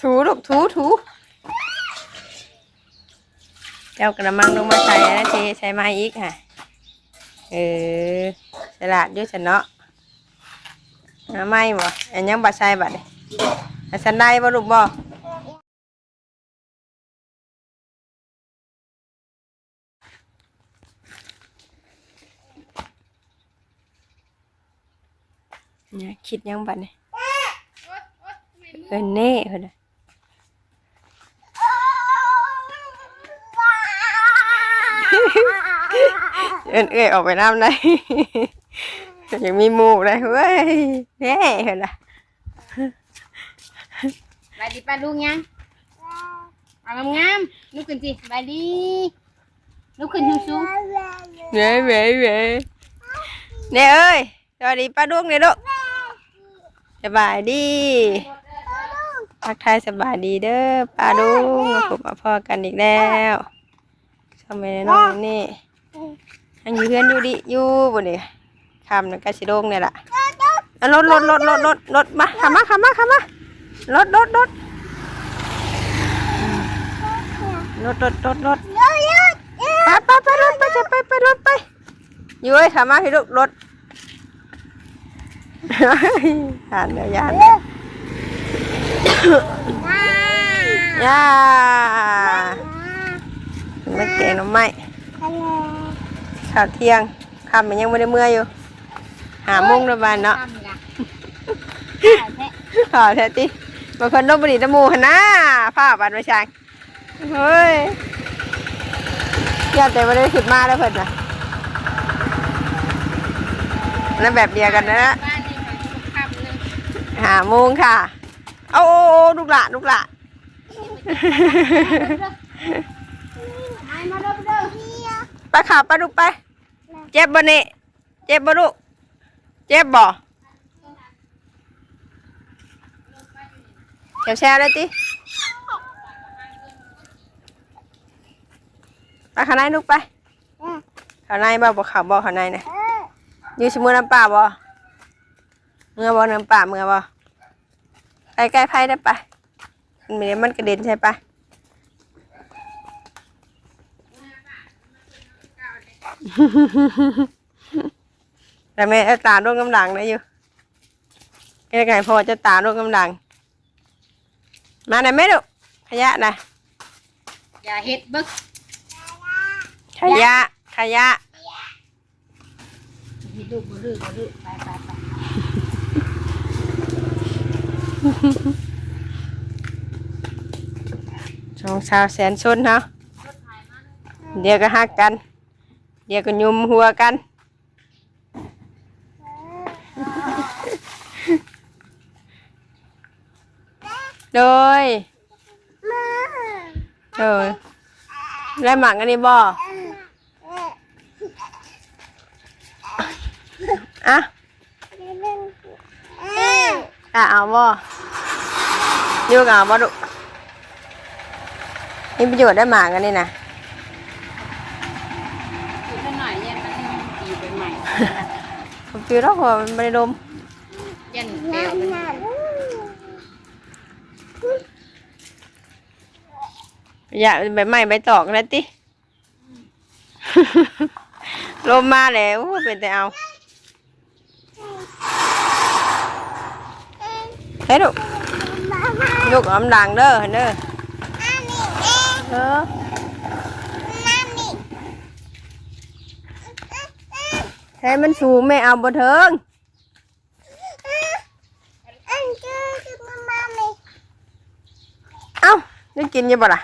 ถูลูกถูถูเจ้ากระมังลงมาใส่นะเทใส่ไม้อีกค่ะ เออสลัดอยุ่ฉันเนาะเอาไม้บ่อันยังบัดใส่บัดนี่อันได้บ่ลูกบ่เนี่ยคิดยังบัดนี่ยเอินเน่เพิ่นน่ะ เอินเอ้ยออกไปน้ำได้ ยังมีหมูเลยเว้ยเน่เห็นละบายดีป้าลุงยังเอางามๆลุกขึ้นสิบายดีลุกขึ้นสูงเว้ยเว้ยเว้ยเน่เอ้ยสวัสดีป้าดวงเนี่ยลูกสบายดีทักทายสบายดีเด้อป้าดุงมาพบมาพ่อกันอีกแล้วทำไมน้องนี่ ยังอยู่เพื่อนอยู่ดิอยู่บนนี้คำนักกาสิโดงเนี่ยแหละรถรถรถรถรถรถมาขับมาขับมาขับมารถรถรถรถรถรถรถไปไปไปรถไปจะไปไปรถไปอยู่ไอ้ขามาให้ลูกรถหันเดียวยานย่าไม่เก่งหรอกไม่ ข้าวเที่ยงคำมันยังไม่ได้เมื่อยอยู่ หาโมุ้งระบานเนาะทำละขอแท้ติบางคนลบบดีน้ำมูหนนะผ้าบานประชางเฮ้ยยอดแต่ไม่ได้ขึ้นมาแล้วเพิ่นน่ะนั่นแบบเดียวกันนะบ้านนี่มันคำหนึ่งหาโมงค่ะ เอาโอ้โอ้ลูกหละลูกหละมามาเด้อเด้อไปข่าวไปลูกไป เจ็บบ่นี่เจ็บบ่ลูกเจ็บบ่แช่เลยติไปข้างในลูกไปข้างในบ่บ่ข่าวบ่ข้างในนะอยู่สมือน้ำป่าบ่เมื่อบ่น้ำป่าเมื่อบ่ใกล้ๆไผ่ได้ไปมันมีมันกระเด็นใช่ปะ แต่แม่เอาตาโรคกำลังได้อยู่แค่ไงพอจะตาโรคกำลัง มาไหนอยแม่ลูกขยะนะอย่าเฮ็ดบึกขยะ ขยะเฮ็ดลูกบ่ดื้อบ่ดื้อไปไปไปสองสาวแสนชนเนาะเดี๋ยวก็หักกัน เดี๋ยวก็ยุมหัวกัน โดยโดยแล้วหมักอันนี้บ่อะอะเอาบ่อยู่กับเอาบ่ดุมีประโยชน์ได้หมากอันนี้นะ อีกหน่อยยันมันตีไปใหม่ ผมคิดว่าผมไม่ได้ดมยันเปลวมันอยากใบไม้ใบตอกแล้วติลมมาแล้วเป็นแต่เอาเฮ้ยลูกลูกอมดังเด้อเห็นเด้อเออ เฮ้ยมันสูงไม่เอาบ่เทิงเอ้าได้กินอยังบ่ล่ะ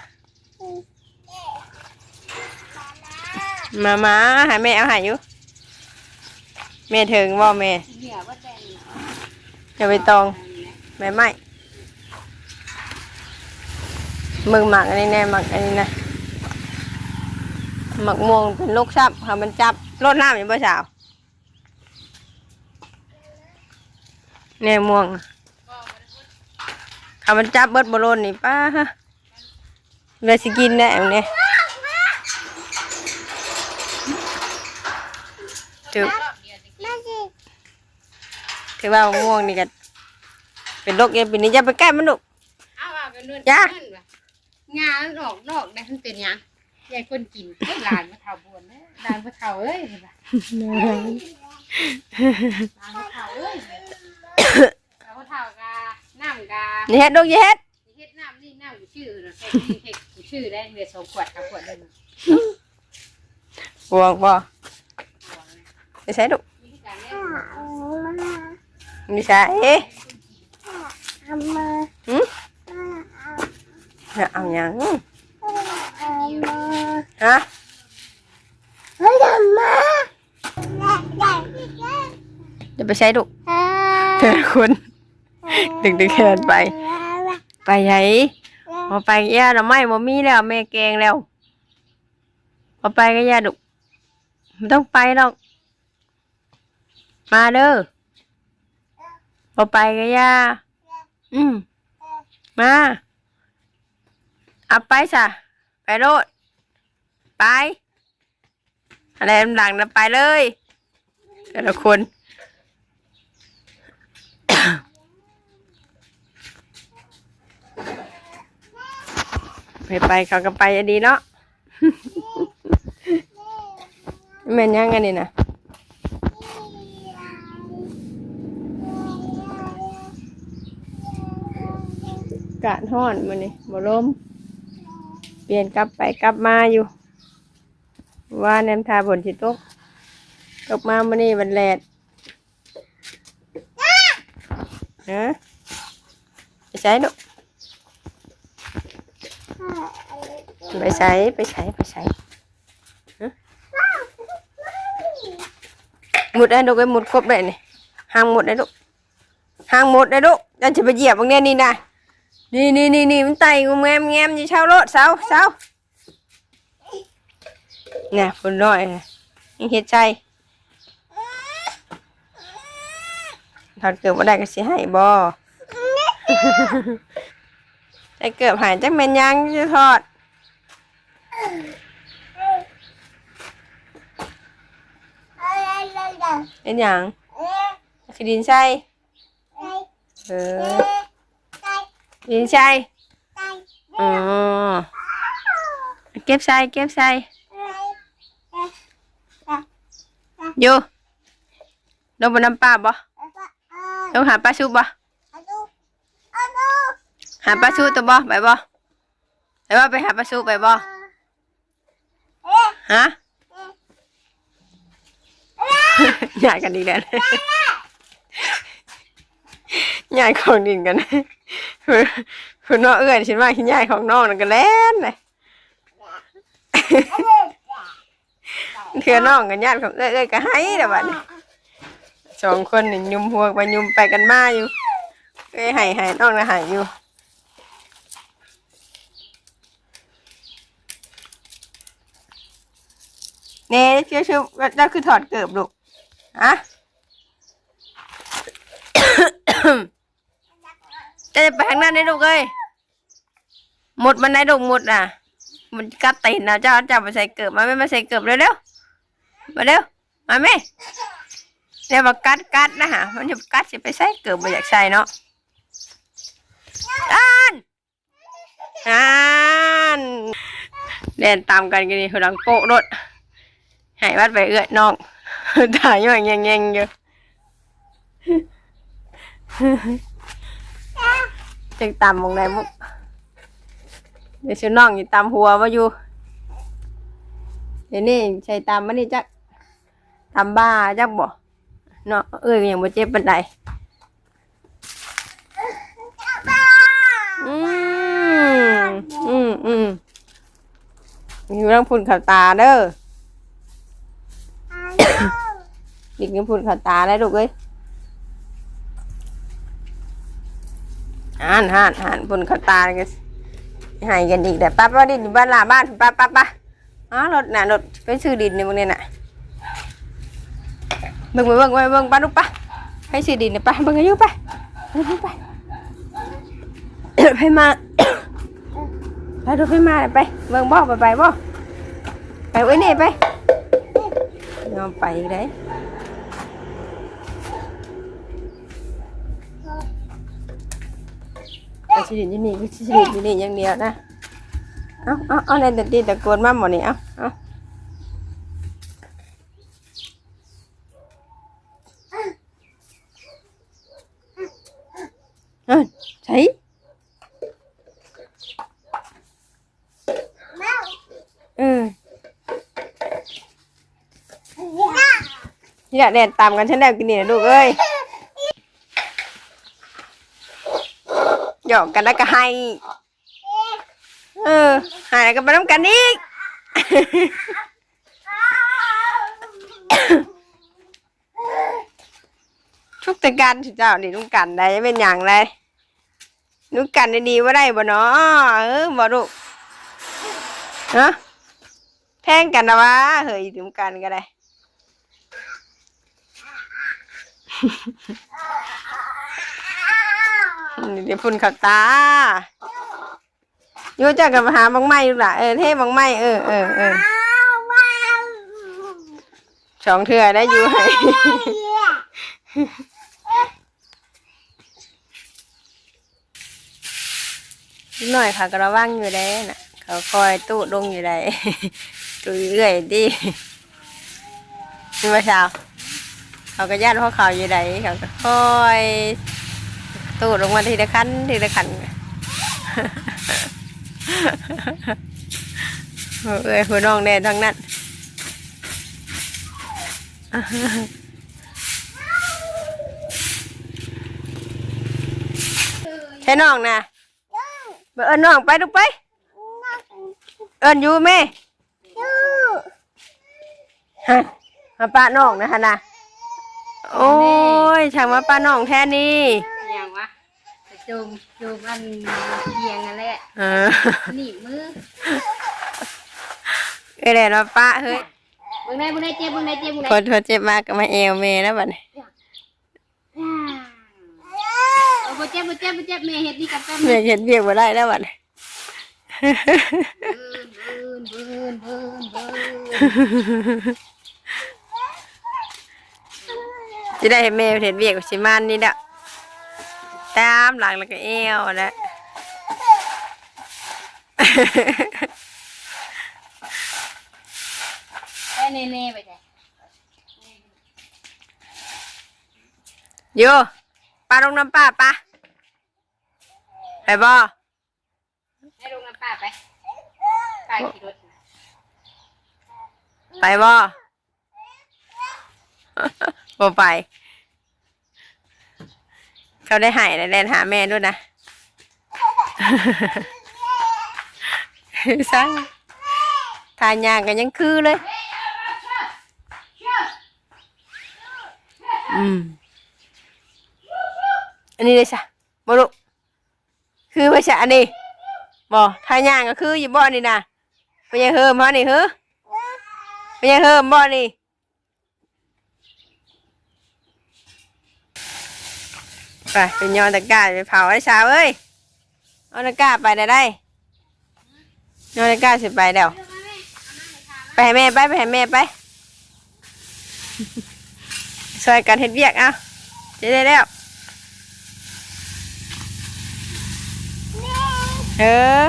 มามาใหาแม่เอาใหายอยู่แม่ถึงว่าแม่เหี้ยว่าแต่จะไปตองแม่ไม่มึงหมักอันนี้แน่หมักอันนี้นะหมักม่วงเป็นลูกชับค่ะมันจับรดน้ำอยู่บ่สา วแน่ม่วงค่ะมันจับเบิดบอลนนี่ป้าฮะเลยสิกินได้เอาเนี่ยจุถือว่ามะม่วงนี่ก็เป็นโรคเอปีนี้อย่าไปใกล้มันลูกเอาเอาเอาไปนู่นจ้ะนั่นว่ะงานมันออกนอกได้มันเป็นหยังยายคนกินเอ้ยหลานมาเฒ่าบวนเด้อหลานมาเฒ่าเอ้ยเห็นปะหลานมาเฒ่าเอ้ย หลานมาเฒ่ากาน้ำกานี่เฮ็ดลูกอย่าเฮ็ดเฮ็ดน้ำนี่น้ำอยู่ชื่อนะเฮ็ดนี่เฮ็ดอยู่ชื่อได้เหลือสองขวดกับขวดเดิมห่วงบ่ไปใช้ลูกวิธีการเล่นมีใช้เอ๊ะหืมเอาหยังฮะเดี๋ยวไปใช้ลู กเธอคุณดึงดึงแขนไป ไปไหนพอไปก็ย่าเราไม่บ่มีแล้วแม่แกงแล้วพอไปก็ย่าดุไม่ต้องไปหรอก มาเด้อพอไปก็ย่าอืมมาเอาไปซะไปโลดไป อะไรดังๆนะไปเลย แต่ละคน ไปไปเขาก็ไปอะดีเนาะแม่นยังไงนี่นะกาดห้อนมันนี่บ่ลมเปลี่ยนกลับไปกลับมาอยู่ ว่าแนมทาบนสิตกตกมามันนี่มันแลดฮะไปใช้ลูก ไปใช้ไปใช้ไปใช้ฮะหมุดได้ลูกไปหมุดครบได้นี่ห่างหมุดได้ลูกห่างหมุดได้ลูกจะจะไปเหยียบบางเนี่ยนี่นะนี่นี่นี่นี่มันไต่งมแงมแงมอยู่เช่ารถเสาเสาเนี่ยคนน้อยน่ะยังเฮ็ดใจถอดเกือบว่าได้ก็สิให้บ่ ใจเกือบหายจักแม่นยังจะทอด เป็นหยังคือดินใช่เออดินใช่อ๋อเก็บใส่เก็บใส่อยู่ลงบนน้ำปลาบ่ลงหาปลาชุบบ่ หาปลาชุบตัวบ่ไปบ่ไปบ่ไปหาปลาชุบไปบ่ฮะใหญ่กันดีแล้วใหญ่ของดินกันคือคือน้องเอื้อยฉันว่าขี้ใหญ่ของน้องนั่นก็แล่นเลยเถื่อน้องกันญาติของเอื้อยก็ให้แต่บัดนี้สองคนนี่ยุมหัวไปยุมไปกันมาอยู่เอ้ยให้ให้น้องนะให้อยู่ เน่เชื่อชื่อว่าเจ้าคือถอดเกือบลูกอะจะไปทางนั้นได้ลูกเอ้ยหมดมันได้ลูกหมดอะ มันกัดตีนนะเจ้าจ้าไปใส่เกือบมาไม่มาใส่เกือบเร็วเร็วๆมาเร็วมาแม่เดี๋ยวมากัดกัดนะฮะมันจะกัดจะไปใส่เกือบมาอยากใส่เนาะอ่านอ่นเล่นตามกันกันนี่คือดังโปะรถ หายวัดไปเอื้อยน้องถ่ายอยู่อย่างเงี้ยๆอยู่จังตามมองไหนมุกเดี๋ยวชื่อน้องอยู่ตามหัวว่าอยู่เดี๋ยวนี้ใช้ตามมันนี่จักตามบ้าจักบ่เนาะเอ้ยยังบ่เจ็บปานใดอืมอืมอืมอยู่ต้องพุ่นข่าวตาเด้อ ดิกนี่พุ่นขาตาได้ลูกเอ้ยอ่านห่านห่านบนขาตาก็ใหายกันอีกแต่ป้าป้าดินบ้านลาบ้านป้าป้าป้าอ๋อรถน่ะรถไปซื้อดินในมึงเนี่ยน่ะเบิ่งไปเบิ่งไปเบิ่งป้าลูกป้าให้ซื้อดินเนี่ยป้าเบิ่งอายุป้าเบิ่งไปไปมาไปดูไปมาไปเบิ่งบ่ไปไปบ่ไปไว้นี่ไปยอมไปอีก เลยเอาชีวิตอยู่นี่ก็ชีวิตอยู่นี่อย่างเดียวนะเอาเอาเอาในแต่ตีตะโกนมาหมดนี่เอาเอาเอ้ยใช่เออนี่แหละแดนตามกันฉันแล้วกินนี่นะลูกเอ้ยห ยอกกันแล้วก็ให้ เออใหายกันไปน้ำกันอีกทุกแต่กันเจ้านี่ลุงกันได้เป็นอย่างไรลุงกันได้ดีว่าได้บ่เนาะเออบ่ลูกฮะแพงกันนะวะเฮ้ยถึงกันก็ได้ นี่เดี๋ยวฝุ่นขักตาอยู่จักกับหาบางไม้ลูกหล่ะเออเท่บางไม้เออเออเออสองเถื่อได้อยู่ให้นิดหน่อยค่ะกระวังอยู่ได้น่ะ เขาคอยตู้ลงอยู่ได้ตู้เรื่อยดินี่ว่าเช้าเขาก็ญาติพ่อเขาอยู่ได้เขาก็คอย ตู้ลงมาทีละขั้นทีละขั้นเอ้ยหัวน้องแน่ทั้งนั้นใช่น้องนะเอิญน้องไปลูกไป เอิญอยู่แม่ฮะมาป้าน้องนะฮะนะโอ้ยช่างมาป้าน้องแท้นี่อย่างวะ จูมจูมอันเบียงอันแหละเออหนีบมือเอ้ยเดี๋ยวมาป้าเฮ้ยเบิ่งได้เบิ่งได้เจ็บเบิ่งได้เจ็บเบิ่งคได้นเขาเจ็บมากก็มาเอวเมย์แล้วบัดนี้เอาบ่เจ็บบ่เจ็บบ่เจ็บแม่เฮ็ดนี่กับแป๊บเมย์เห็นเบียกมาได้แล้วบัดนี้เบิ่นเบิ่นเบิ่นเบิ่นจะได้เห็นเมย์เห็นเบียกกับชิมันนี่แหละ ตามหลังแล้วก็เอวแล้วไปเน่ๆไปจ้ะโยปลาลงน้ำป้าปะไปบ่ให้ลงน้ำป้าไปป้าขี่รถนะไปบ่บ่ไป เขาได้ใหายแล้วแลนหาแม่ด้วยนะซังทานยางกันยังคือเลย อืม อันนี้เลยจ้ะบ่ลูกคือภาษาอันนี้บ่ทานยางก็คืออยู่บ่นี่นะไปยังเฮิมฮะนี่เฮ้อไปยังเฮิมบ่นี่ ไปเป็นยอนตะกร้าไปเผาไอ้สาวเอ้ยเอาตะกร้าไปได้ได้ยอนตะกร้าสิไปเดี๋ยวไปให้แม่ไปไปให้แม่ไปช่วยกันเฮ็ดเวียกเอาจะได้แล้วเออ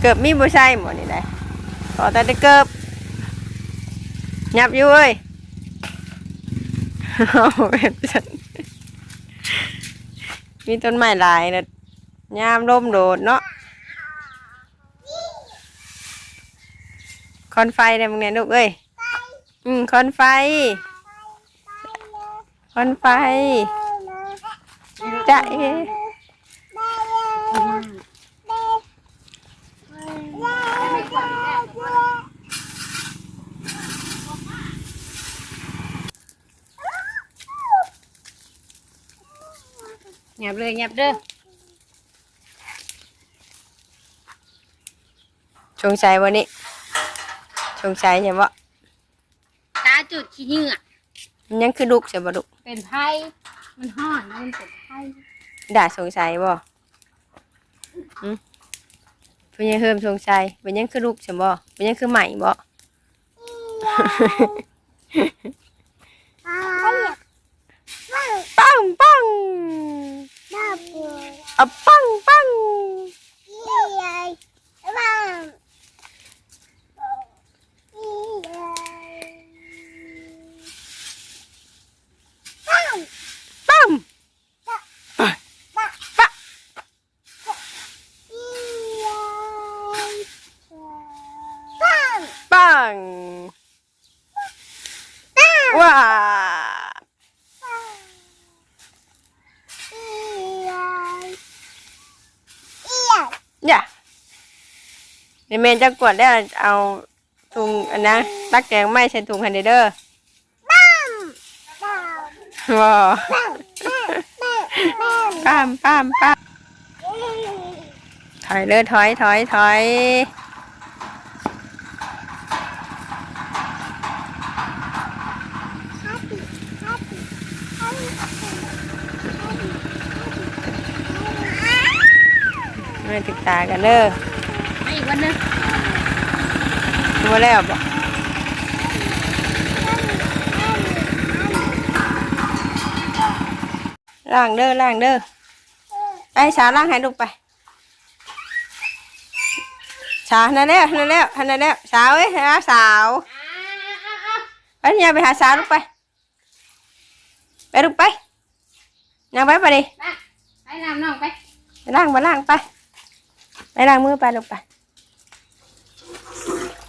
เกือบมีบุใช่หมดนี่ได้ขอแต่ได้เกือบยับอยู่เอ้ยเอาแบบฉัน มีต้นไม้หลายนะยามลมโดดเนาะคอนไฟได้มึงเนี่ยลูกเอ้ยอืมคอนไฟ คอนไฟจะเอ เงี ยบเลยเงียบเด้อชงชัยวันนี้ชงชัยใช่ปะตาจุดขี้เหงื่อมันยังคือลูกใช่ปะลูกเป็นไพ่มันห่อนมันเป็นไพ่ด่าชงชัยบ่อืมเป็นยังเฮิมชงชัยเป็นยังคือลูกใช่บ่เป็นยังคือใหม่บ่ปังปัง เอาเอาปังปังปังปะปะปังว้าอย่า ในเมนจะกวดได้เอาถุงอันนะตักแกงไม่ใช่ถุงฮันเดเดอร์ว้าป้ามป้ามป้ามถอยเลยถอยถอยถอยไม่ติดตากันเด้อ วันหนึงมาแล้วบอกล่างเด้อล่างเด้อไอ้สาวล่างให้ลูกไปสาวนั่นแล้วนั่นแล้วนั่นแล้วสาวเอ้ยหาสาวอ่าไปเนี่ยไปหาสาวลูกไปไปลูกไปยังไปไปดิๆมาไปน้ำน้องไปไปล่างไปล่างไปไปล่างมือไปลูกไป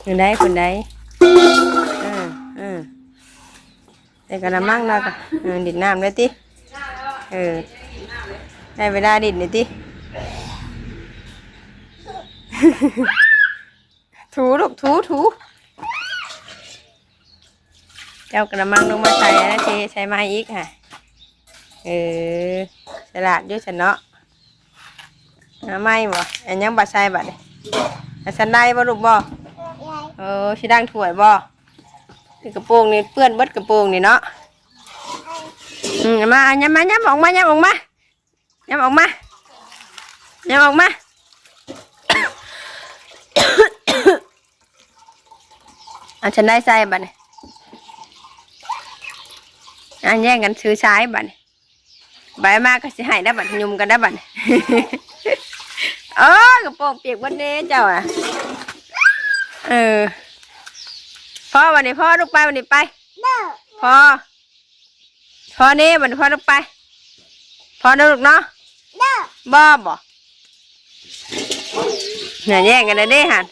คุณได้คุณได้เออเออแต่กระมังเราก็เออดิดน้ำเลยติเออได้เวลาดิดเลยติถูลูกถูถูเจ้ากระมังลงมาใส่นะเทใช้ไม้อีกค่ะ เออฉลาดอยุ่ฉันเนาะไม่บ่อันยังบัดใส่บัดนี่อันสันได้บ่ลูกบ่ เออชิดังถ้วยบ่นี่กระโปรงนี่เปื้อนเบิดกระโปรงนี่เนาะอืมามาย้ำมาย้ำออกมาย้ำออกมาย้ำออกมาย้ำออกมาอันฉันได้ใส่บัดนี่อันแย่งกันซื้อใช้บัดนี่ใบมากก็สิให้ได้บัดยุมกันได้บัดนี่เออกระโปรงเปียกวันนี้เจ้าอะ เออพ่อวันนี้พ่อลูกไปวันนี้ไปพ่อพ่อนี่วันนี้พ่อลูกไปพ่อนะลูกเนาะบ่บ่เนี่ยแย่งกันเลยเด้หัน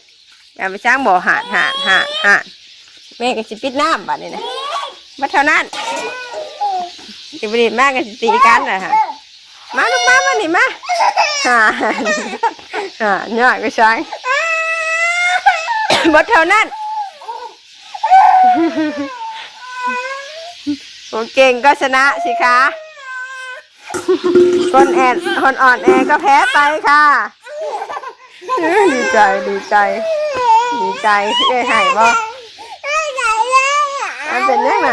อย่าไปช้างบ่อหานหานหานหานแม่ก็สิปิดน้ำบัดนี้นะมาเท่านั้นสิบดีแม่ก็สิตีกันนะฮะมาลูกมามานี่มาฮ่าฮ่าเนี่ยก็ช้าง บดเท่านั้นคนเก่งก็ชนะสิคะคนแอนคนอ่อนแอก็แพ้ไปค่ะอื้อดีใจดีใจ ดีใจที่ได้หายบ่อันเป็นยังไง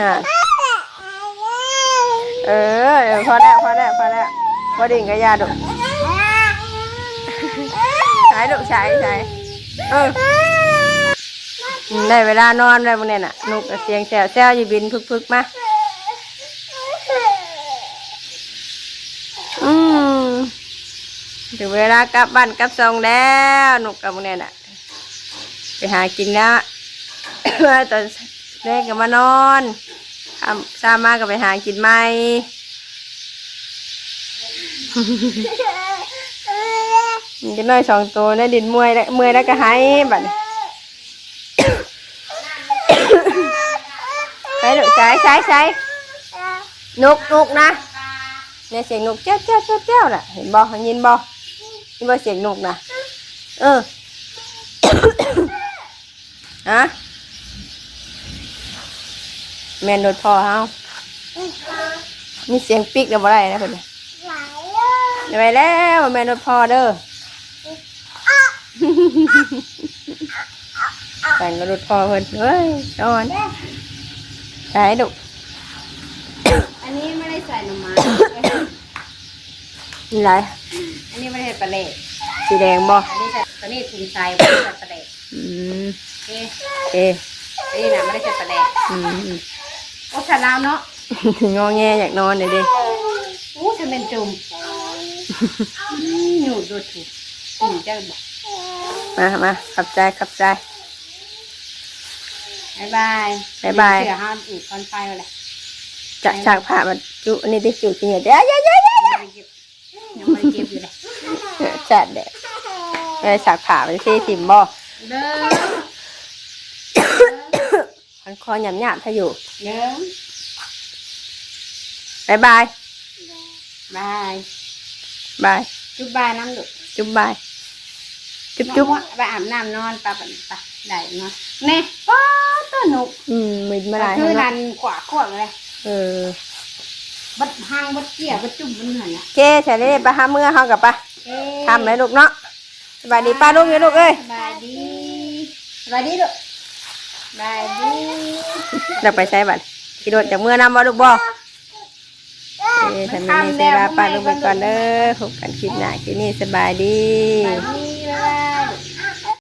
ฮะเออเออพอแล้วพอแล้วพอแล้วพอดิ่งกับยาดุใช้ดุใช้ใช้ เออได้เวลานอนแล้วพวกเนี่ยน่ะนกก็เสียงแซวแซวอยู่บินพึกๆมาอืมถึงเวลากลับบ้านกลับซองแล้วนกกับพวกเนี่ยน่ะ ไปหากินแล้วตอนแรกก็มานอนทำซามาก็ไปหากินไหม มันจะน้อยสองตัวนะดินมวยแล้วมวยแล้วก็หายบัดนี้ ไปลูกใช้ใช้ใช้นกนกนะเนี่ยเสียงนกเจ้าเจ้าเจ้าเจ้าน่ะ เห็นบ่เห็นยินบ่ยินบ่เสียงนกนะเออฮะแม่นรถพ่อเฮามีเสียงปิ๊กเดี๋ยวบ่ได้นะเพิ่นน่ะเดี๋ยวไปแล้วแม่นรถพ่อเด้อ แต่งกับรถพ่อเพิ่นเฮ้ยนอนใช่ดุอันนี้ไม่ได้ใส่หน่อไม้นี่ไรอันนี้ไม่ได้ปลาเล็ดสีแดงบ่อันนี้ใส่ตัวนี้ถุงใส่ไม่ได้ใส่ปลาเล็ดอืมโอเคโอเคอันนี้นะไม่ได้ใส่ปลาเล็ดอืมโอ้ฉันแล้วเนาะงอแงอยากนอนเลยดิอู้ฉันเป็นจุ่มหนูดูถูกกินจังบอก มามาขับใจขับใจ บายบายบ๊ายบาย เสือห้ามอีกคอนไฟอะไรจะฉากผ่ามาจุอันนี้ได้จุจริงเหรอเดี๋ยวเดี๋ยวเดี๋ยวเดี๋ยวยังไม่เก็บอยู่เลยจัดเด็ดไปฉากผ่าไปที่ทิมบ่เด้อมันคอหยาบหยาบถ้าอยู่เด้อบายบายบาย บาย จุบบายน้ำดุ จุ๊บบาย จุ๊บจุ๊บไปอาบน้ำนอนปะปะปะได้เนาะแน่ป้าตัวหนุกอืมมินมาได้คืให้อเนาะนันขวาขวาเลยเออบัดห้างบัดเกี่ยบัดจุ่มบัดเหนื่อยอะเจ๊ใส่ได้ปะหาเมื่อเฮากับปะทำเลยลูกเนาะสบายดีป้าลูกเนี่ยลูกเอ้ยสบายดีสบายดีลูกสบายดีเราไปใช้บัตรขี่รถจากเมื่อนำมาลูกบ่เอ้ยทำไมนี่เสียลาป้าลูกไปก่อนเด้อพบกันคลิปหน้าคลิปนี้สบายดีสบายดี